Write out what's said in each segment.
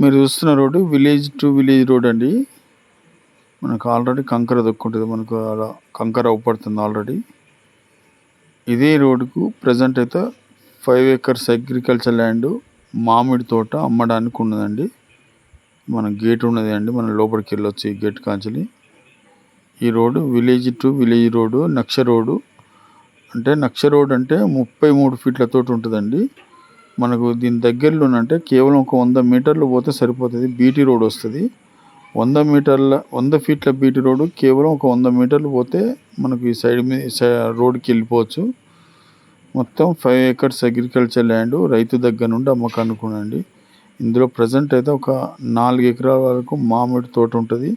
మీరు చూస్తున్న road village to village road అండి. మనకు ఆల్రెడీ కంకర దొక్కుంటుంది. మనకు అలా కంకర అవుపడుతుంది ఆల్రెడీ. ఇదే రోడ్డుకు ప్రజెంట్ అయితే ఫైవ్ ఏకర్స్ అగ్రికల్చర్ ల్యాండ్ మామిడి తోట అమ్మడానికి ఉన్నదండి. మన గేట్ ఉన్నది అండి. మనం లోపలికి వెళ్ళొచ్చు ఈ గేట్ కాంచెలి. ఈ road village to village road నక్ష road. అంటే నక్ష రోడ్ అంటే ముప్పై మూడు ఫీట్లతోటి ఉంటుందండి. మనకు దీని దగ్గరలో అంటే కేవలం ఒక వంద మీటర్లు పోతే సరిపోతుంది. బీటీ రోడ్ వస్తుంది. వంద మీటర్ల వంద ఫీట్ల బీటీ రోడ్డు కేవలం ఒక వంద మీటర్లు పోతే మనకు ఈ సైడ్ మీద రోడ్కి వెళ్ళిపోవచ్చు. మొత్తం ఫైవ్ ఏకర్స్ అగ్రికల్చర్ ల్యాండ్ రైతు దగ్గర నుండి అమ్మకానికి ఉండండి ఇందులో ప్రజెంట్ అయితే ఒక నాలుగు ఎకరాల వరకు మామిడి తోట ఉంటుంది.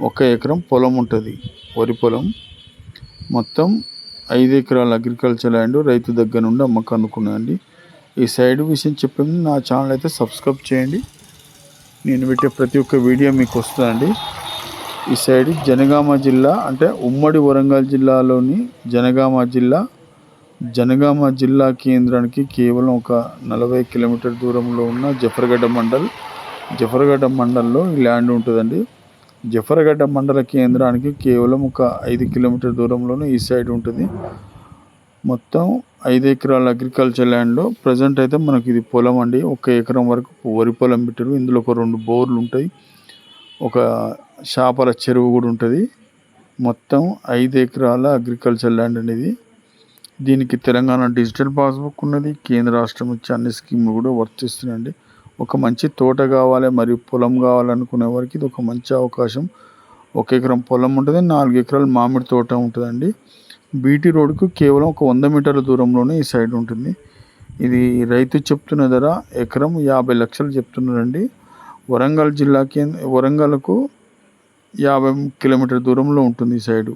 ఒక ఎకరం పొలం ఉంటుంది. వరి పొలం. మొత్తం ఐదు ఎకరాల అగ్రికల్చర్ ల్యాండ్ రైతు దగ్గర నుండి అమ్మకానికి ఉన్నదండి ఈ సైడ్ విషయం చెప్పింది నా ఛానల్ అయితే సబ్స్క్రైబ్ చేయండి. నేను పెట్టే ప్రతి ఒక్క వీడియో మీకు వస్తుందండి. ఈ సైడ్ జనగామ జిల్లా అంటే ఉమ్మడి వరంగల్ జిల్లాలోని జనగామ జిల్లా. జనగామ జిల్లా కేంద్రానికి కేవలం ఒక నలభై కిలోమీటర్ దూరంలో ఉన్న జఫర్గడ్డ మండల్. జఫర్గడ్డ మండల్లో ఈ ల్యాండ్ ఉంటుందండి. జఫర్గడ్డ మండల కేంద్రానికి కేవలం ఒక ఐదు కిలోమీటర్ దూరంలోనే ఈ సైడ్ ఉంటుంది. మొత్తం ఐదు ఎకరాల అగ్రికల్చర్ ల్యాండ్లో ప్రజెంట్ అయితే మనకి ఇది పొలం అండి. ఒక ఎకరం వరకు వరి పొలం పెట్టారు ఇందులో ఒక రెండు బోర్లు ఉంటాయి. ఒక చేపల చెరువు కూడా ఉంటుంది. మొత్తం ఐదు ఎకరాల అగ్రికల్చర్ ల్యాండ్ అనేది. దీనికి తెలంగాణ డిజిటల్ పాస్బుక్ ఉన్నది. కేంద్ర రాష్ట్రం ఇచ్చే అన్ని స్కీములు కూడా వర్తిస్తున్నాయండి ఒక మంచి తోట కావాలి మరియు పొలం కావాలనుకునే వారికి ఇది ఒక మంచి అవకాశం. ఒక ఎకరం పొలం ఉంటుంది. నాలుగు ఎకరాలు మామిడి తోట ఉంటుందండి. బీటీ రోడ్కు కేవలం ఒక వంద మీటర్ల దూరంలోనే ఈ సైడ్ ఉంటుంది. ఇది రైతు చెప్తున్న ధర ఎకరం యాభై లక్షలు చెప్తున్నారండి. వరంగల్ జిల్లా కేంద్ర వరంగల్కు యాభై కిలోమీటర్ దూరంలో ఉంటుంది ఈ సైడు.